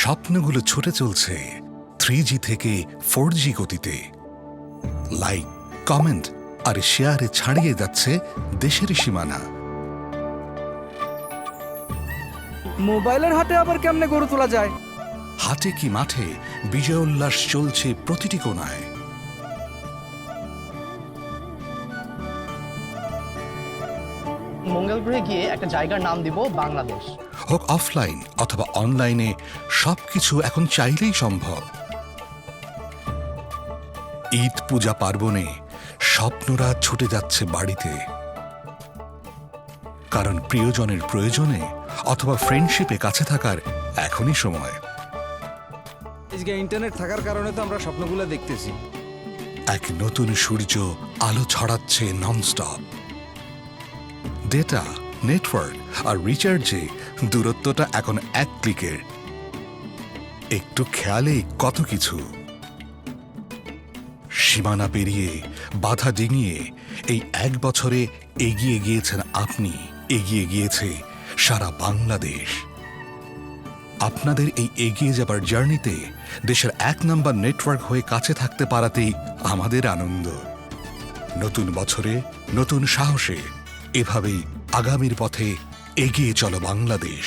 স্বপ্নগুলো ছুটে চলছে থ্রি জি থেকে ফোর জি গতিতে। লাইক কমেন্ট আর শেয়ারে ছাড়িয়ে যাচ্ছে দেশের সীমানা। মোবাইলের হাতে আবার কেমনে গড়ে তোলা যায়? হাতে কি মাঠে বিজয় উল্লাস চলছে প্রতিটি কোনায় মঙ্গল গ্রহে গিয়ে একটা জায়গার নাম দিব বাংলাদেশ। হোক অফলাইন অথবা অনলাইনে সবকিছু এখন চাইলেই সম্ভব। ঈদ পূজা পার্বণে স্বপ্নরা ছুটে যাচ্ছে বাড়িতে। কারণ প্রিয়জনের প্রয়োজনে অথবা ফ্রেন্ডশিপে কাছে থাকার এখনই সময়। আজকে ইন্টারনেট থাকার কারণে তো আমরা স্বপ্নগুলো দেখতেছি। এক নতুন সূর্য আলো ছড়াচ্ছে ননস্টপ ডেটা নেটওয়ার্ক আর রিচার্জে দূরত্বটা এখন এক ক্লিকের একটু খেয়ালে কত কিছু। সীমানা পেরিয়ে, বাধা ডিঙিয়ে এই এক বছরে এগিয়ে গিয়েছেন আপনি, এগিয়ে গিয়েছে সারা বাংলাদেশ। আপনাদের এই এগিয়ে যাবার জার্নিতে দেশের এক নম্বর নেটওয়ার্ক হয়ে কাছে থাকতে পারাতেই আমাদের আনন্দ। নতুন বছরে নতুন সাহসে এভাবেই আগামীর পথে এগিয়ে চলো বাংলাদেশ।